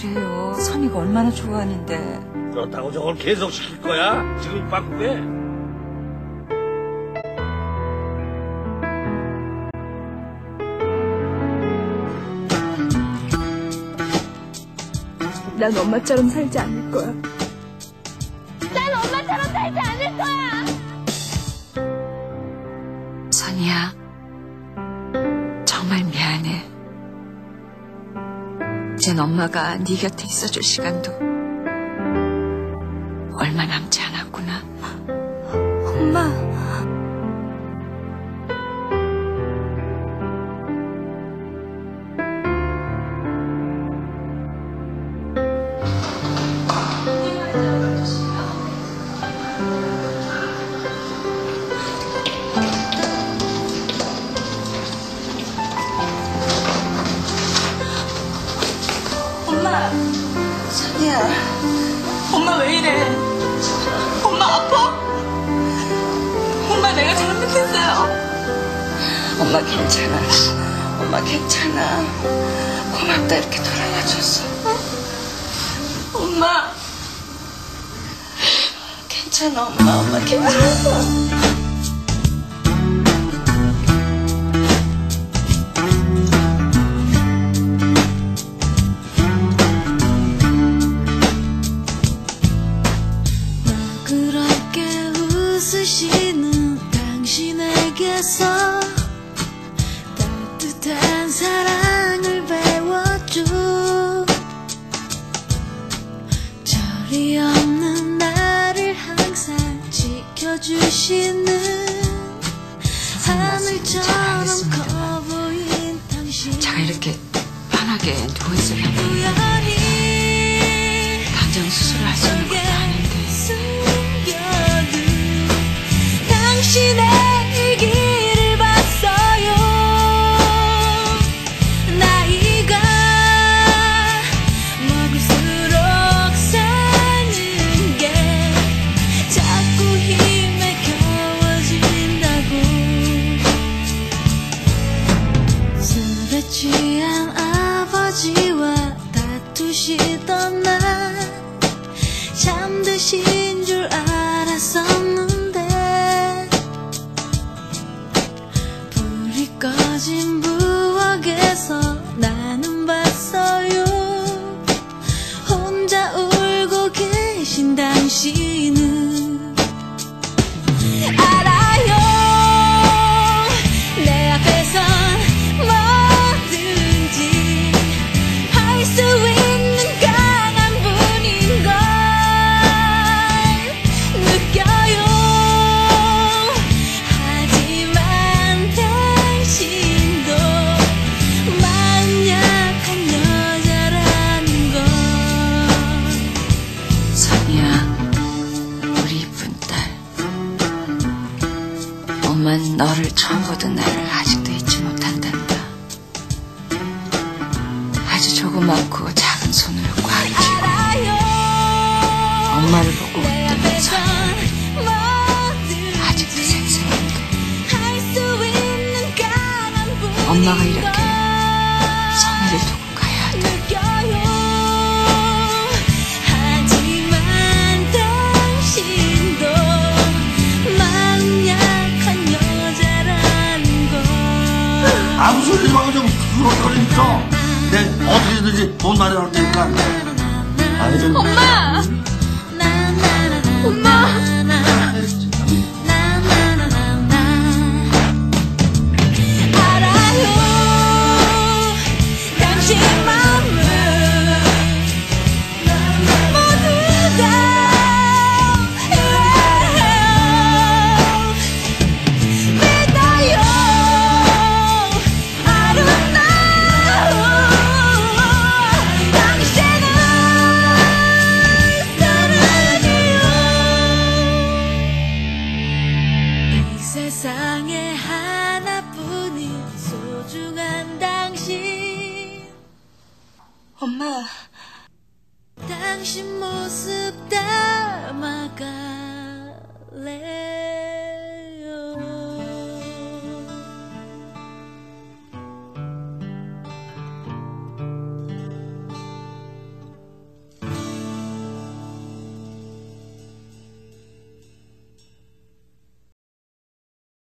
그래요. 선이가 얼마나 좋아하는데. 그렇다고 저걸 계속 시킬 거야? 지금 입 바꾸게? 난 엄마처럼 살지 않을 거야. 난 엄마처럼 살지 않을 거야. 선이야. 이젠 엄마가 네 곁에 있어줄 시간도 얼마 남지 않았구나. 엄마. 선이야. 엄마 왜 이래? 엄마 아파? 엄마 내가 잘못했어요. 엄마 괜찮아. 엄마 괜찮아. 고맙다 이렇게 돌아와줘서. 엄마. 괜찮아 엄마 엄마 괜찮아. 그렇게 웃으시는 당신에게서 따뜻한 사랑을 배웠죠 절이 없는 나를 항상 지켜주시는 하늘처럼 커 보인 당신. 제가 이렇게 편하게 누워있으려고 잠드신 줄 엄만 너를 처음 보던 날을 아직도 잊지 못한단다. 아주 조그맣고 작은 손으로 꽉 쥐고 엄마를 보고 선 아직도 생생한데. 엄마가 이렇게 아무 소리 말고 좀 있어. 내 어떻게든지 돈 마련할 테니까. 아니, 좀. 엄마 엄마 소중한 당신 엄마. 당신 모습 담아갈래